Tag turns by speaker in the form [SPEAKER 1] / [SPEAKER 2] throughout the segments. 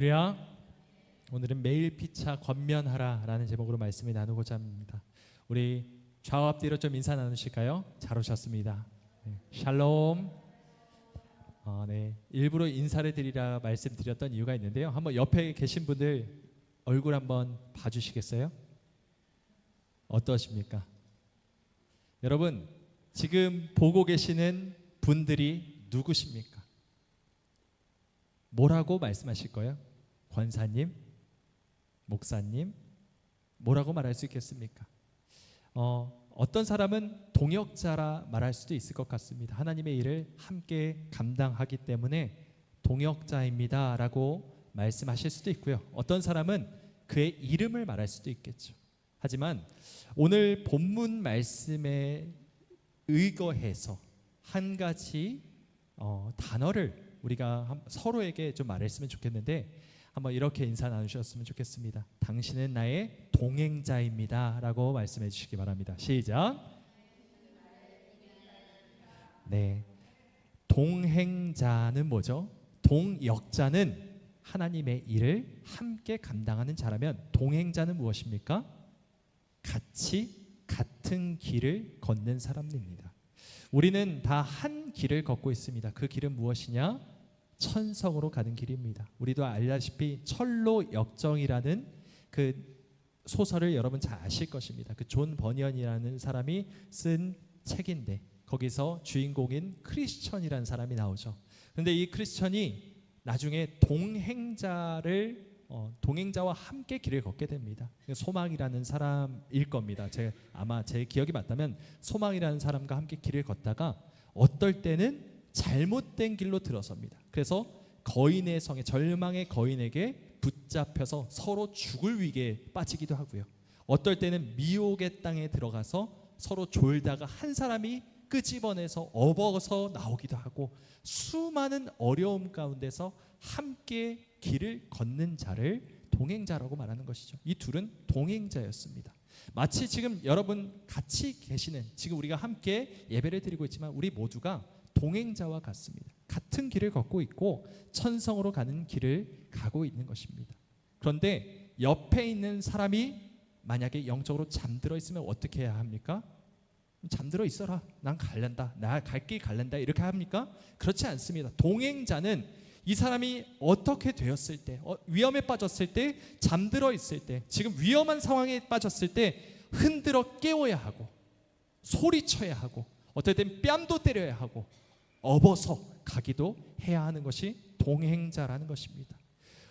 [SPEAKER 1] 할렐루야. 오늘은 매일 피차 권면하라라는 제목으로 말씀을 나누고자 합니다. 우리 좌우 앞뒤로 좀 인사 나누실까요? 잘 오셨습니다. 네, 샬롬. 어, 네, 일부러 인사를 드리라 말씀드렸던 이유가 있는데요. 한번 옆에 계신 분들 얼굴 한번 봐주시겠어요? 어떠십니까? 여러분 지금 보고 계시는 분들이 누구십니까? 뭐라고 말씀하실 거예요? 권사님, 목사님, 뭐라고 말할 수 있겠습니까? 어, 어떤 사람은 동역자라 말할 수도 있을 것 같습니다. 하나님의 일을 함께 감당하기 때문에 동역자입니다라고 말씀하실 수도 있고요. 어떤 사람은 그의 이름을 말할 수도 있겠죠. 하지만 오늘 본문 말씀에 의거해서 한 가지 어, 단어를 우리가 서로에게 좀 말했으면 좋겠는데 한번 이렇게 인사 나누셨으면 좋겠습니다. 당신은 나의 동행자입니다 라고 말씀해 주시기 바랍니다. 시작. 네. 동행자는 뭐죠? 동역자는 하나님의 일을 함께 감당하는 자라면 동행자는 무엇입니까? 같이 같은 길을 걷는 사람입니다. 우리는 다 한 길을 걷고 있습니다. 그 길은 무엇이냐? 천성으로 가는 길입니다. 우리도 알다시피 철로 역정이라는 그 소설을 여러분 잘 아실 것입니다. 그 존 버니언이라는 사람이 쓴 책인데 거기서 주인공인 크리스천이라는 사람이 나오죠. 그런데 이 크리스천이 나중에 동행자를 어, 동행자와 함께 길을 걷게 됩니다. 소망이라는 사람일 겁니다. 제 아마 제 기억이 맞다면 소망이라는 사람과 함께 길을 걷다가 어떨 때는 잘못된 길로 들어섭니다. 그래서 거인의 성에 절망의 거인에게 붙잡혀서 서로 죽을 위기에 빠지기도 하고요. 어떨 때는 미혹의 땅에 들어가서 서로 졸다가 한 사람이 끄집어내서 업어서 나오기도 하고 수많은 어려움 가운데서 함께 길을 걷는 자를 동행자라고 말하는 것이죠. 이 둘은 동행자였습니다. 마치 지금 여러분 같이 계시는 지금 우리가 함께 예배를 드리고 있지만 우리 모두가 동행자와 같습니다. 같은 길을 걷고 있고 천성으로 가는 길을 가고 있는 것입니다. 그런데 옆에 있는 사람이 만약에 영적으로 잠들어 있으면 어떻게 해야 합니까? 잠들어 있어라. 난 갈란다. 나 갈 길 갈란다. 이렇게 합니까? 그렇지 않습니다. 동행자는 이 사람이 어떻게 되었을 때, 어, 위험에 빠졌을 때, 잠들어 있을 때, 지금 위험한 상황에 빠졌을 때 흔들어 깨워야 하고, 소리쳐야 하고, 땐 뺨도 때려야 하고, 업어서 가기도 해야 하는 것이 동행자라는 것입니다.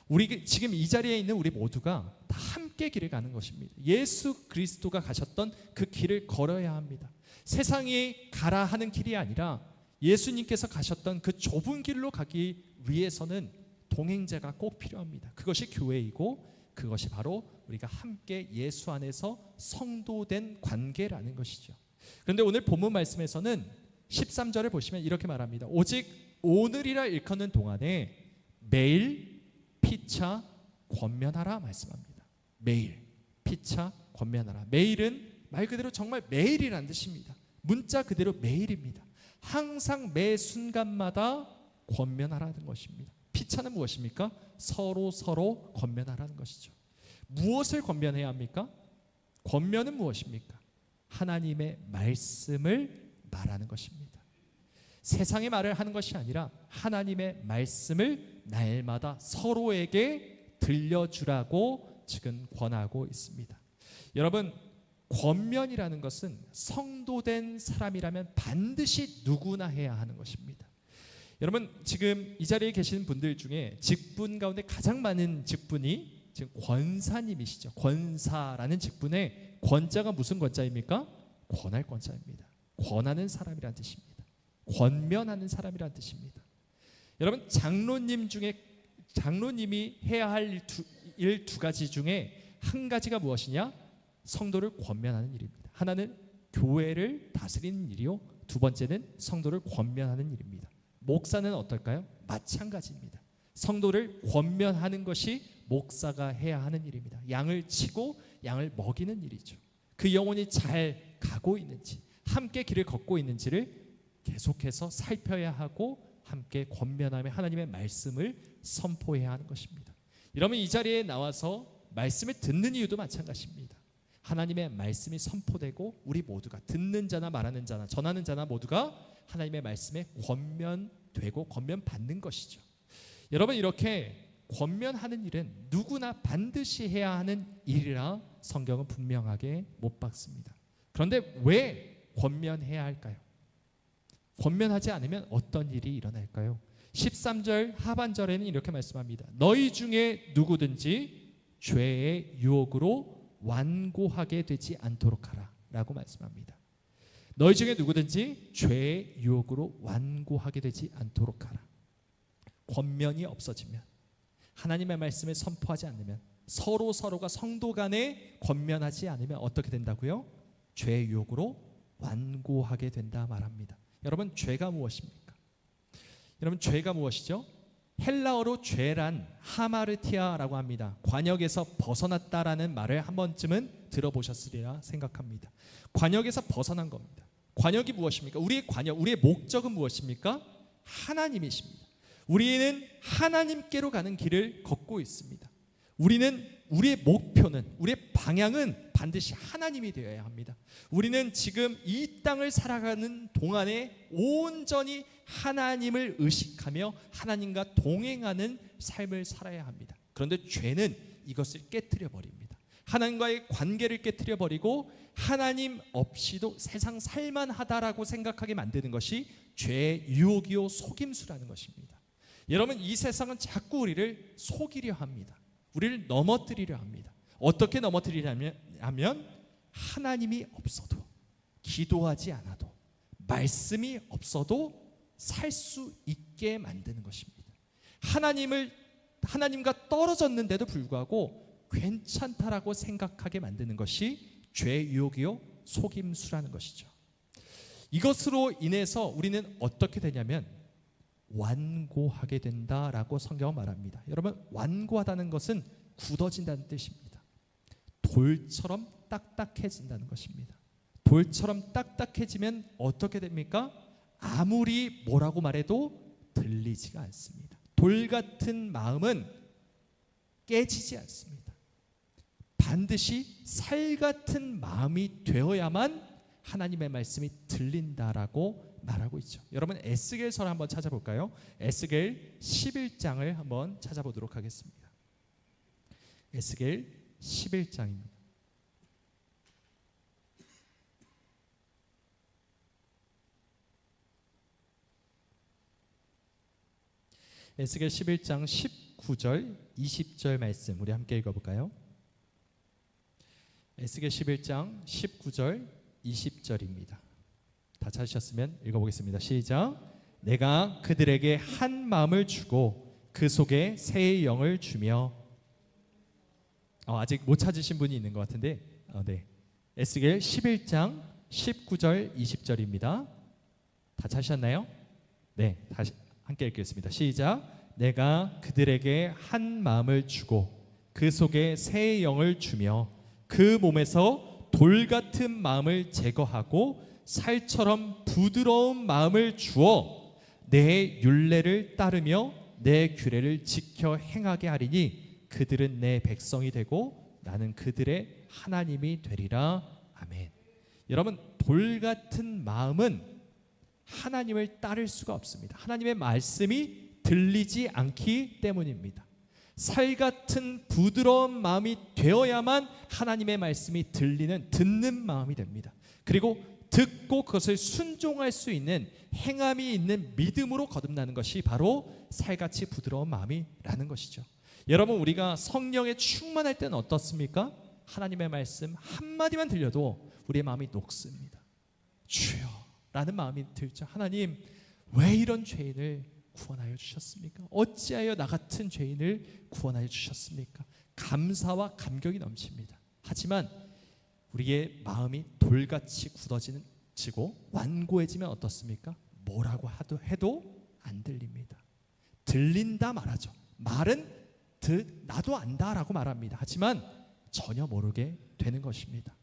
[SPEAKER 1] 우리 지금 이 자리에 있는 우리 모두가 다 함께 길을 가는 것입니다. 예수 그리스도가 가셨던 그 길을 걸어야 합니다. 세상이 가라 하는 길이 아니라 예수님께서 가셨던 그 좁은 길로 가기 위해서는 동행자가 꼭 필요합니다. 그것이 교회이고 그것이 바로 우리가 함께 예수 안에서 성도된 관계라는 것이죠. 그런데 오늘 본문 말씀에서는 13절을 보시면 이렇게 말합니다. 오직 오늘이라 일컫는 동안에 매일 피차 권면하라 말씀합니다. 매일 피차 권면하라. 매일은 말 그대로 정말 매일이라는 뜻입니다. 문자 그대로 매일입니다. 항상 매 순간마다 권면하라는 것입니다. 피차는 무엇입니까? 서로 서로 권면하라는 것이죠. 무엇을 권면해야 합니까? 권면은 무엇입니까? 하나님의 말씀을 말하는 것입니다. 세상의 말을 하는 것이 아니라 하나님의 말씀을 날마다 서로에게 들려주라고 지금 권하고 있습니다. 여러분 권면이라는 것은 성도된 사람이라면 반드시 누구나 해야 하는 것입니다. 여러분 지금 이 자리에 계시는 분들 중에 직분 가운데 가장 많은 직분이 지금 권사님이시죠. 권사라는 직분의 권자가 무슨 권자입니까? 권할 권자입니다. 권하는 사람이란 뜻입니다. 권면하는 사람이란 뜻입니다. 여러분 장로님 중에 장로님이 해야 할 일 두 가지 중에 한 가지가 무엇이냐? 성도를 권면하는 일입니다. 하나는 교회를 다스리는 일이요. 두 번째는 성도를 권면하는 일입니다. 목사는 어떨까요? 마찬가지입니다. 성도를 권면하는 것이 목사가 해야 하는 일입니다. 양을 치고 양을 먹이는 일이죠. 그 영혼이 잘 가고 있는지, 함께 길을 걷고 있는지를 계속해서 살펴야 하고 함께 권면하며 하나님의 말씀을 선포해야 하는 것입니다. 여러분 이 자리에 나와서 말씀을 듣는 이유도 마찬가지입니다. 하나님의 말씀이 선포되고 우리 모두가 듣는 자나 말하는 자나 전하는 자나 모두가 하나님의 말씀에 권면되고 권면받는 것이죠. 여러분 이렇게 권면하는 일은 누구나 반드시 해야 하는 일이라 성경은 분명하게 못 박습니다. 그런데 왜 권면해야 할까요? 권면하지 않으면 어떤 일이 일어날까요? 13절 하반절에는 이렇게 말씀합니다. 너희 중에 누구든지 죄의 유혹으로 완고하게 되지 않도록 하라 라고 말씀합니다. 너희 중에 누구든지 죄의 유혹으로 완고하게 되지 않도록 하라. 권면이 없어지면 하나님의 말씀을 선포하지 않으면 서로 서로가 성도 간에 권면하지 않으면 어떻게 된다고요? 죄의 유혹으로 완고하게 된다 말합니다. 여러분 죄가 무엇입니까? 여러분 죄가 무엇이죠? 헬라어로 죄란 하마르티아라고 합니다. 관역에서 벗어났다라는 말을 한 번쯤은 들어보셨으리라 생각합니다. 관역에서 벗어난 겁니다. 관역이 무엇입니까? 우리의 관역, 우리의 목적은 무엇입니까? 하나님이십니다. 우리는 하나님께로 가는 길을 걷고 있습니다. 우리는 우리의 목표는 우리의 방향은 반드시 하나님이 되어야 합니다. 우리는 지금 이 땅을 살아가는 동안에 온전히 하나님을 의식하며 하나님과 동행하는 삶을 살아야 합니다. 그런데 죄는 이것을 깨뜨려 버립니다. 하나님과의 관계를 깨뜨려 버리고 하나님 없이도 세상 살만하다라고 생각하게 만드는 것이 죄의 유혹이요 속임수라는 것입니다. 여러분 이 세상은 자꾸 우리를 속이려 합니다. 우리를 넘어뜨리려 합니다. 어떻게 넘어뜨리냐면 하면 하나님이 없어도 기도하지 않아도 말씀이 없어도 살 수 있게 만드는 것입니다. 하나님을 하나님과 떨어졌는데도 불구하고 괜찮다라고 생각하게 만드는 것이 죄 유혹이요 속임수라는 것이죠. 이것으로 인해서 우리는 어떻게 되냐면 완고하게 된다라고 성경은 말합니다. 여러분 완고하다는 것은 굳어진다는 뜻입니다. 돌처럼 딱딱해진다는 것입니다. 돌처럼 딱딱해지면 어떻게 됩니까? 아무리 뭐라고 말해도 들리지가 않습니다. 돌 같은 마음은 깨지지 않습니다. 반드시 살 같은 마음이 되어야만 하나님의 말씀이 들린다라고 말하고 있죠. 여러분 에스겔서 한번 찾아볼까요? 에스겔 11장을 한번 찾아보도록 하겠습니다. 에스겔 11장입니다. 에스겔 11장 19절 20절 말씀 우리 함께 읽어 볼까요? 에스겔 11장 19절 20절입니다. 다 찾으셨으면 읽어 보겠습니다. 시작. 내가 그들에게 한 마음을 주고 그 속에 새 영을 주며 어, 아직 못 찾으신 분이 있는 것 같은데 어, 네. 에스겔 11장 19절 20절입니다. 다 찾으셨나요? 네, 다시 함께 읽겠습니다. 시작. 내가 그들에게 한 마음을 주고 그 속에 새 영을 주며 그 몸에서 돌 같은 마음을 제거하고 살처럼 부드러운 마음을 주어 내 율례를 따르며 내 규례를 지켜 행하게 하리니 그들은 내 백성이 되고 나는 그들의 하나님이 되리라. 아멘. 여러분 돌 같은 마음은 하나님을 따를 수가 없습니다. 하나님의 말씀이 들리지 않기 때문입니다. 살 같은 부드러운 마음이 되어야만 하나님의 말씀이 들리는 듣는 마음이 됩니다. 그리고 듣고 그것을 순종할 수 있는 행함이 있는 믿음으로 거듭나는 것이 바로 살같이 부드러운 마음이라는 것이죠. 여러분 우리가 성령에 충만할 때는 어떻습니까? 하나님의 말씀 한마디만 들려도 우리의 마음이 녹습니다. 주여 라는 마음이 들죠. 하나님 왜 이런 죄인을 구원하여 주셨습니까? 어찌하여 나 같은 죄인을 구원하여 주셨습니까? 감사와 감격이 넘칩니다. 하지만 우리의 마음이 돌같이 굳어지는 지고 완고해지면 어떻습니까? 뭐라고 해도 안 들립니다. 들린다 말하죠. 말은 듣 나도 안다라고 말합니다. 하지만 전혀 모르게 되는 것입니다.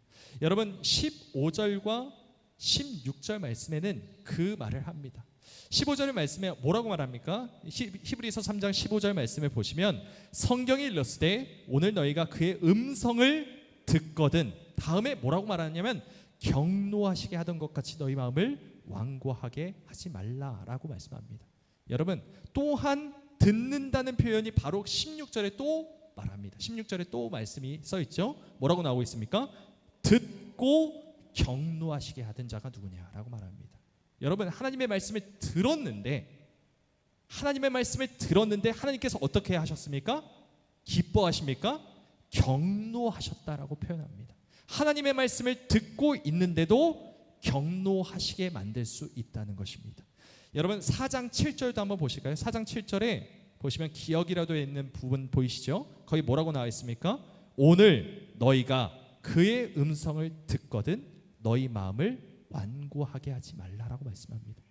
[SPEAKER 1] 여러분 15절과 16절 말씀에는 그 말을 합니다. 15절 말씀에 뭐라고 말합니까? 히- 히브리서 3장 15절 말씀을 보시면 성경이 일렀을 때 오늘 너희가 그의 음성을 듣거든 다음에 뭐라고 말하냐면 경노하시게 하던 것 같이 너희 마음을 완고하게 하지 말라라고 말씀합니다. 여러분 또한 듣는다는 표현이 바로 16절에 또 말합니다. 16절에 또 말씀이 써 있죠. 뭐라고 나오고 있습니까? 듣고 경노하시게 하던 자가 누구냐라고 말합니다. 여러분 하나님의 말씀을 들었는데 하나님의 말씀을 들었는데 하나님께서 어떻게 하셨습니까? 기뻐하십니까? 경노하셨다라고 표현합니다. 하나님의 말씀을 듣고 있는데도 경노하시게 만들 수 있다는 것입니다. 여러분 4장 7절도 한번 보실까요? 4장 7절에 보시면 기억이라도 있는 부분 보이시죠? 거기 뭐라고 나와 있습니까? 오늘 너희가 그의 음성을 듣거든 너희 마음을 완고하게 하지 말라라고 말씀합니다.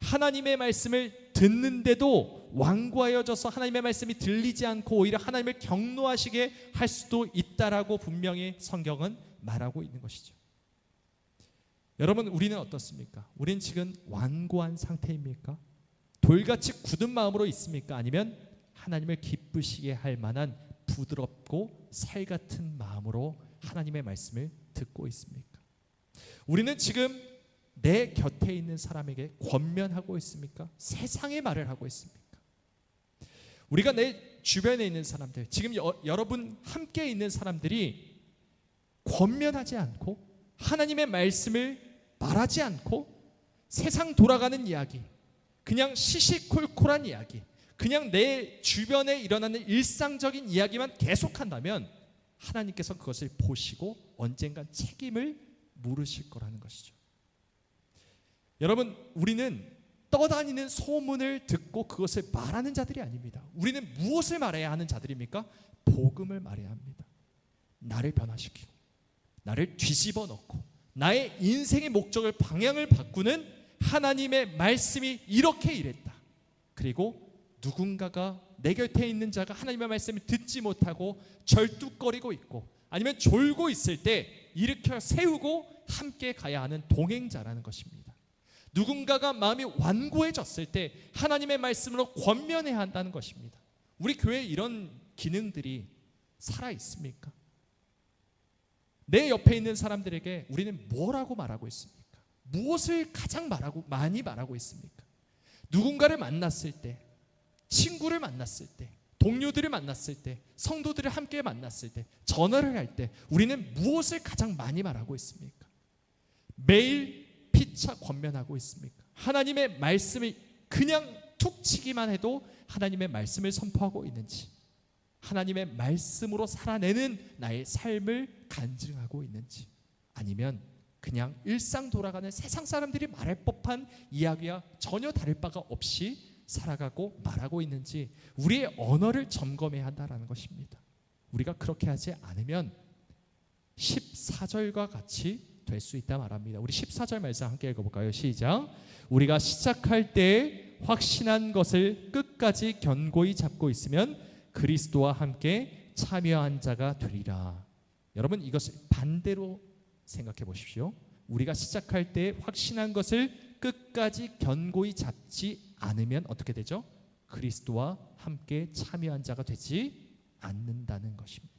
[SPEAKER 1] 하나님의 말씀을 듣는데도 완고하여져서 하나님의 말씀이 들리지 않고 오히려 하나님을 경노하시게 할 수도 있다라고 분명히 성경은 말하고 있는 것이죠. 여러분 우리는 어떻습니까? 우리는 지금 완고한 상태입니까? 돌같이 굳은 마음으로 있습니까? 아니면 하나님을 기쁘시게 할 만한 부드럽고 살 같은 마음으로 하나님의 말씀을 듣고 있습니까? 우리는 지금 내 곁에 있는 사람에게 권면하고 있습니까? 세상의 말을 하고 있습니까? 우리가 내 주변에 있는 사람들, 지금 여, 여러분 함께 있는 사람들이 권면하지 않고 하나님의 말씀을 말하지 않고 세상 돌아가는 이야기, 그냥 시시콜콜한 이야기, 그냥 내 주변에 일어나는 일상적인 이야기만 계속한다면 하나님께서 그것을 보시고 언젠간 책임을 물으실 거라는 것이죠. 여러분, 우리는 떠다니는 소문을 듣고 그것을 말하는 자들이 아닙니다. 우리는 무엇을 말해야 하는 자들입니까? 복음을 말해야 합니다. 나를 변화시키고, 나를 뒤집어 놓고, 나의 인생의 목적을 방향을 바꾸는 하나님의 말씀이 이렇게 이랬다. 그리고 누군가가 내 곁에 있는 자가 하나님의 말씀을 듣지 못하고 절뚝거리고 있고 아니면 졸고 있을 때 일으켜 세우고 함께 가야 하는 동행자라는 것입니다. 누군가가 마음이 완고해졌을 때 하나님의 말씀으로 권면해야 한다는 것입니다. 우리 교회에 이런 기능들이 살아 있습니까? 내 옆에 있는 사람들에게 우리는 뭐라고 말하고 있습니까? 무엇을 가장 말하고 많이 말하고 있습니까? 누군가를 만났을 때, 친구를 만났을 때, 동료들을 만났을 때, 성도들을 함께 만났을 때, 전화를 할 때 우리는 무엇을 가장 많이 말하고 있습니까? 매일 피차 권면하고 있습니까? 하나님의 말씀을 그냥 툭 치기만 해도 하나님의 말씀을 선포하고 있는지 하나님의 말씀으로 살아내는 나의 삶을 간증하고 있는지 아니면 그냥 일상 돌아가는 세상 사람들이 말할 법한 이야기와 전혀 다를 바가 없이 살아가고 말하고 있는지 우리의 언어를 점검해야 한다라는 것입니다. 우리가 그렇게 하지 않으면 14절과 같이 될 수 있다 말합니다. 우리 14절 말씀 함께 읽어볼까요? 시작. 우리가 시작할 때 확신한 것을 끝까지 견고히 잡고 있으면 그리스도와 함께 참여한 자가 되리라. 여러분 이것을 반대로 생각해 보십시오. 우리가 시작할 때 확신한 것을 끝까지 견고히 잡지 않으면 어떻게 되죠? 그리스도와 함께 참여한 자가 되지 않는다는 것입니다.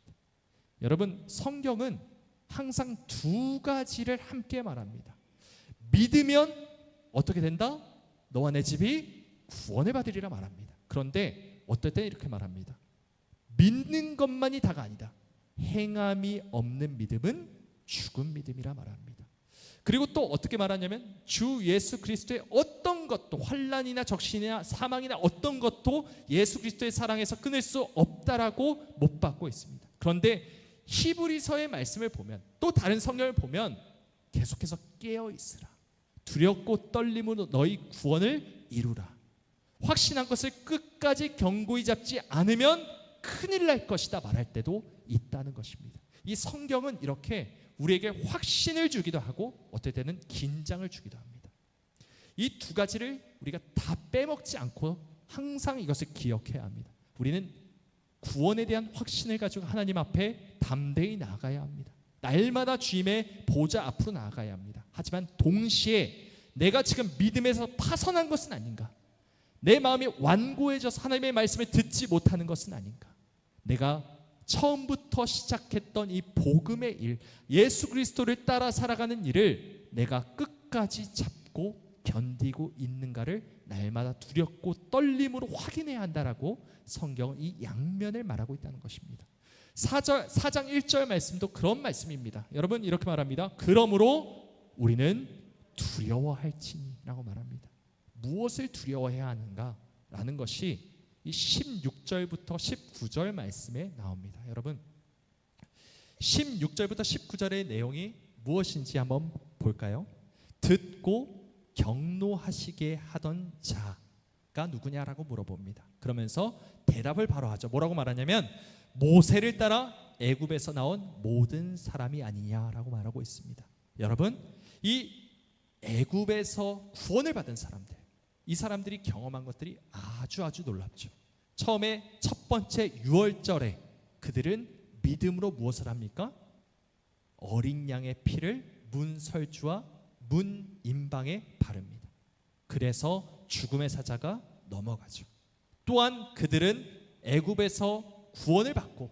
[SPEAKER 1] 여러분 성경은 항상 두 가지를 함께 말합니다. 믿으면 어떻게 된다? 너와 내 집이 구원을 받으리라 말합니다. 그런데 어떨 때 이렇게 말합니다. 믿는 것만이 다가 아니다. 행함이 없는 믿음은 죽은 믿음이라 말합니다. 그리고 또 어떻게 말하냐면 주 예수 그리스도의 어떤 것도 환란이나 적신이나 사망이나 어떤 것도 예수 그리스도의 사랑에서 끊을 수 없다라고 못 받고 있습니다. 그런데 히브리서의 말씀을 보면 또 다른 성경을 보면 계속해서 깨어 있으라. 두렵고 떨림으로 너희 구원을 이루라. 확신한 것을 끝까지 견고히 잡지 않으면 큰일 날 것이다 말할 때도 있다는 것입니다. 이 성경은 이렇게 우리에게 확신을 주기도 하고 어떨 때는 긴장을 주기도 합니다. 이 두 가지를 우리가 다 빼먹지 않고 항상 이것을 기억해야 합니다. 우리는 구원에 대한 확신을 가지고 하나님 앞에 담대히 나가야 합니다. 날마다 주님의 보좌 앞으로 나아가야 합니다. 하지만 동시에 내가 지금 믿음에서 파선한 것은 아닌가? 내 마음이 완고해져서 하나님의 말씀을 듣지 못하는 것은 아닌가? 내가 처음부터 시작했던 이 복음의 일, 예수 그리스도를 따라 살아가는 일을 내가 끝까지 잡고 견디고 있는가를 날마다 두렵고 떨림으로 확인해야 한다라고 성경은 이 양면을 말하고 있다는 것입니다. 4절, 4장 1절 말씀도 그런 말씀입니다. 여러분 이렇게 말합니다. 그러므로 우리는 두려워할지니라고 말합니다. 무엇을 두려워해야 하는가? 라는 것이 이 16절부터 19절 말씀에 나옵니다. 여러분 16절부터 19절의 내용이 무엇인지 한번 볼까요? 듣고 경노하시게 하던 자가 누구냐라고 물어봅니다. 그러면서 대답을 바로 하죠. 뭐라고 말하냐면 모세를 따라 애굽에서 나온 모든 사람이 아니냐라고 말하고 있습니다. 여러분, 이 애굽에서 구원을 받은 사람들, 이 사람들이 경험한 것들이 아주 아주 놀랍죠. 처음에 첫 번째 유월절에 그들은 믿음으로 무엇을 합니까? 어린 양의 피를 문설주와 문 임방에 바릅니다. 그래서 죽음의 사자가 넘어가죠. 또한 그들은 애굽에서 구원을 받고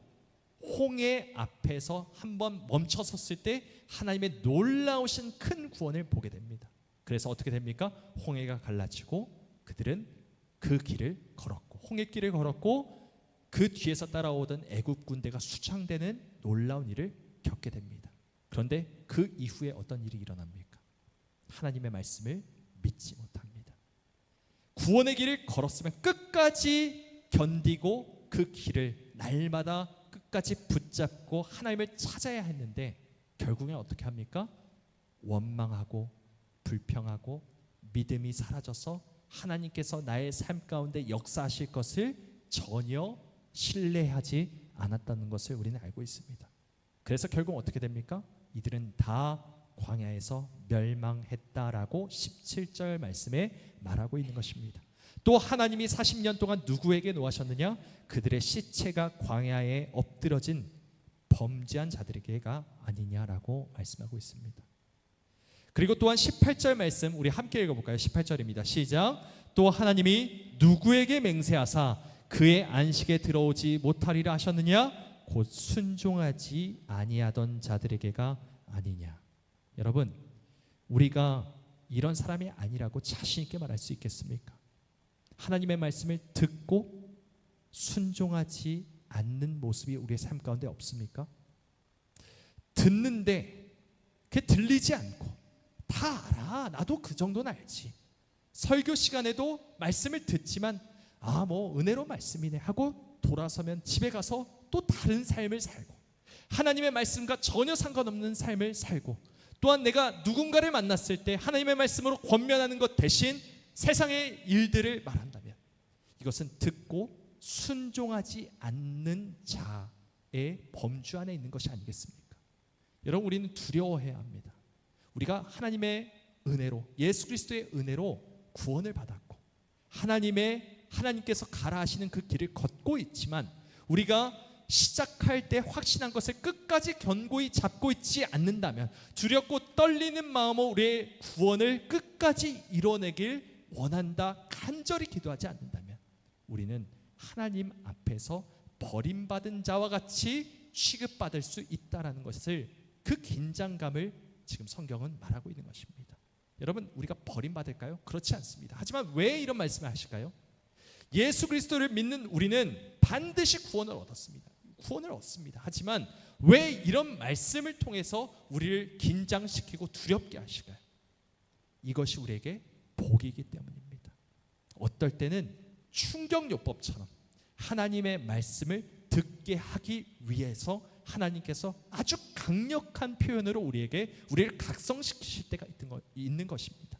[SPEAKER 1] 홍해 앞에서 한번 멈춰 섰을 때 하나님의 놀라우신 큰 구원을 보게 됩니다. 그래서 어떻게 됩니까? 홍해가 갈라지고 그들은 그 길을 걸었고 홍해길을 걸었고 그 뒤에서 따라오던 애굽 군대가 수창되는 놀라운 일을 겪게 됩니다. 그런데 그 이후에 어떤 일이 일어납니까? 하나님의 말씀을 믿지 못합니다. 구원의 길을 걸었으면 끝까지 견디고 그 길을 날마다 끝까지 붙잡고 하나님을 찾아야 했는데 결국엔 어떻게 합니까? 원망하고 불평하고 믿음이 사라져서 하나님께서 나의 삶 가운데 역사하실 것을 전혀 신뢰하지 않았다는 것을 우리는 알고 있습니다. 그래서 결국 어떻게 됩니까? 이들은 다 광야에서 멸망했다라고 17절 말씀에 말하고 있는 것입니다. 또 하나님이 40년 동안 누구에게 노하셨느냐? 그들의 시체가 광야에 엎드러진 범죄한 자들에게가 아니냐라고 말씀하고 있습니다. 그리고 또한 18절 말씀 우리 함께 읽어볼까요? 18절입니다. 시작. 또 하나님이 누구에게 맹세하사 그의 안식에 들어오지 못하리라 하셨느냐? 곧 순종하지 아니하던 자들에게가 아니냐. 여러분, 우리가 이런 사람이 아니라고 자신 있게 말할 수 있겠습니까? 하나님의 말씀을 듣고 순종하지 않는 모습이 우리의 삶 가운데 없습니까? 듣는데 그게 들리지 않고 다 알아. 나도 그 정도는 알지. 설교 시간에도 말씀을 듣지만 아, 뭐 은혜로 말씀이네 하고 돌아서면 집에 가서 또 다른 삶을 살고 하나님의 말씀과 전혀 상관없는 삶을 살고 또한 내가 누군가를 만났을 때 하나님의 말씀으로 권면하는 것 대신 세상의 일들을 말한다면 이것은 듣고 순종하지 않는 자의 범주 안에 있는 것이 아니겠습니까? 여러분 우리는 두려워해야 합니다. 우리가 하나님의 은혜로 예수 그리스도의 은혜로 구원을 받았고 하나님의 하나님께서 가라 하시는 그 길을 걷고 있지만 우리가 시작할 때 확신한 것을 끝까지 견고히 잡고 있지 않는다면 두렵고 떨리는 마음으로 우리의 구원을 끝까지 이뤄내길 원한다 간절히 기도하지 않는다면 우리는 하나님 앞에서 버림받은 자와 같이 취급받을 수 있다라는 것을 그 긴장감을 지금 성경은 말하고 있는 것입니다. 여러분 우리가 버림받을까요? 그렇지 않습니다. 하지만 왜 이런 말씀을 하실까요? 예수 그리스도를 믿는 우리는 반드시 구원을 얻었습니다. 구원을 얻습니다. 하지만 왜 이런 말씀을 통해서 우리를 긴장시키고 두렵게 하실까요? 이것이 우리에게 복이기 때문입니다. 어떨 때는 충격요법처럼 하나님의 말씀을 듣게 하기 위해서 하나님께서 아주 강력한 표현으로 우리에게 우리를 각성시키실 때가 있는 것입니다.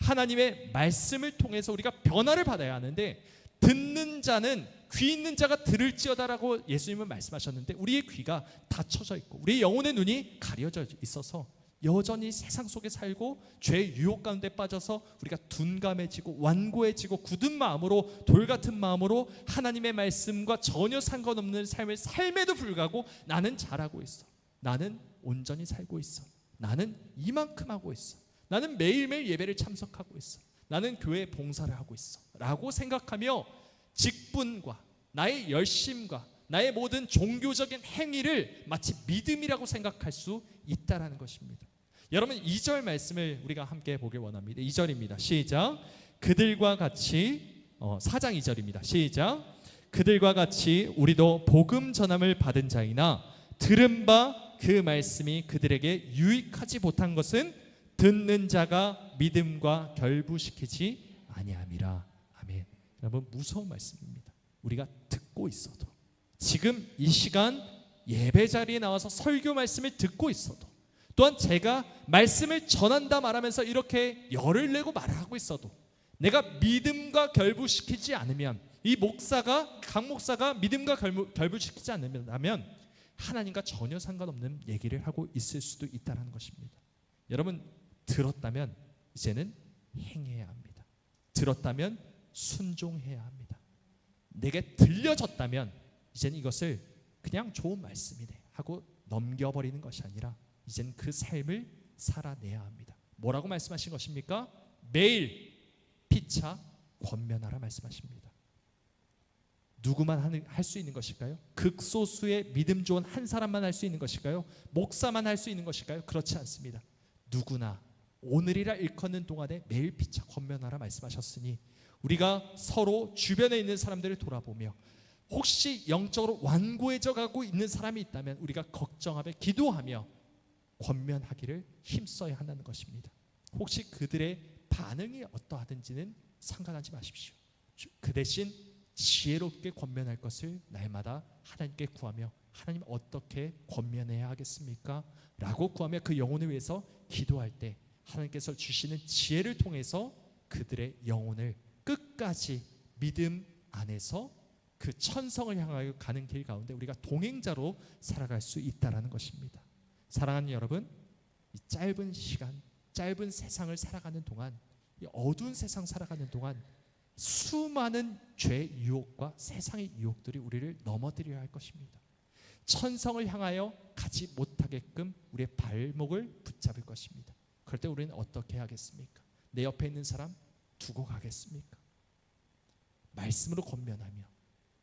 [SPEAKER 1] 하나님의 말씀을 통해서 우리가 변화를 받아야 하는데 듣는 자는 귀 있는 자가 들을지어다라고 예수님은 말씀하셨는데 우리의 귀가 닫혀져 있고 우리의 영혼의 눈이 가려져 있어서 여전히 세상 속에 살고 죄의 유혹 가운데 빠져서 우리가 둔감해지고 완고해지고 굳은 마음으로 돌 같은 마음으로 하나님의 말씀과 전혀 상관없는 삶을 삶에도 불구하고 나는 잘하고 있어. 나는 온전히 살고 있어. 나는 이만큼 하고 있어. 나는 매일매일 예배를 참석하고 있어. 나는 교회 봉사를 하고 있어. 라고 생각하며 직분과 나의 열심과 나의 모든 종교적인 행위를 마치 믿음이라고 생각할 수 있다라는 것입니다. 여러분 2절 말씀을 우리가 함께 보길 원합니다. 2절입니다. 시작. 그들과 같이 어, 4장 2절입니다. 시작. 그들과 같이 우리도 복음 전함을 받은 자이나 들은 바 그 말씀이 그들에게 유익하지 못한 것은 듣는 자가 믿음과 결부시키지 아니함이라. 여러분 무서운 말씀입니다. 우리가 듣고 있어도 지금 이 시간 예배 자리에 나와서 설교 말씀을 듣고 있어도 또한 제가 말씀을 전한다 말하면서 이렇게 열을 내고 말하고 있어도 내가 믿음과 결부시키지 않으면 이 목사가 강 목사가 믿음과 결부, 결부시키지 않으면 하나님과 전혀 상관없는 얘기를 하고 있을 수도 있다는 것입니다. 여러분 들었다면 이제는 행해야 합니다. 들었다면 순종해야 합니다. 내게 들려졌다면 이제는 이것을 그냥 좋은 말씀이네 하고 넘겨버리는 것이 아니라 이제는 그 삶을 살아내야 합니다. 뭐라고 말씀하신 것입니까? 매일 피차 권면하라 말씀하십니다. 누구만 할 수 있는 것일까요? 극소수의 믿음 좋은 한 사람만 할 수 있는 것일까요? 목사만 할 수 있는 것일까요? 그렇지 않습니다. 누구나 오늘이라 일컫는 동안에 매일 피차 권면하라 말씀하셨으니 우리가 서로 주변에 있는 사람들을 돌아보며 혹시 영적으로 완고해져 가고 있는 사람이 있다면 우리가 걱정하며 기도하며 권면하기를 힘써야 한다는 것입니다. 혹시 그들의 반응이 어떠하든지는 상관하지 마십시오. 그 대신 지혜롭게 권면할 것을 날마다 하나님께 구하며 하나님 어떻게 권면해야 하겠습니까? 라고 구하며 그 영혼을 위해서 기도할 때 하나님께서 주시는 지혜를 통해서 그들의 영혼을 끝까지 믿음 안에서 그 천성을 향하여 가는 길 가운데 우리가 동행자로 살아갈 수 있다라는 것입니다. 사랑하는 여러분, 이 짧은 시간, 짧은 세상을 살아가는 동안, 이 어두운 세상 살아가는 동안 수많은 죄 유혹과 세상의 유혹들이 우리를 넘어뜨려야 할 것입니다. 천성을 향하여 가지 못하게끔 우리의 발목을 붙잡을 것입니다. 그럴 때 우리는 어떻게 하겠습니까? 내 옆에 있는 사람 두고 가겠습니까? 말씀으로 권면하며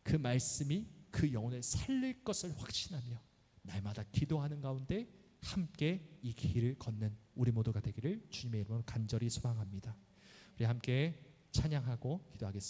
[SPEAKER 1] 그 말씀이 그 영혼을 살릴 것을 확신하며 날마다 기도하는 가운데 함께 이 길을 걷는 우리 모두가 되기를 주님의 이름으로 간절히 소망합니다. 우리 함께 찬양하고 기도하겠습니다.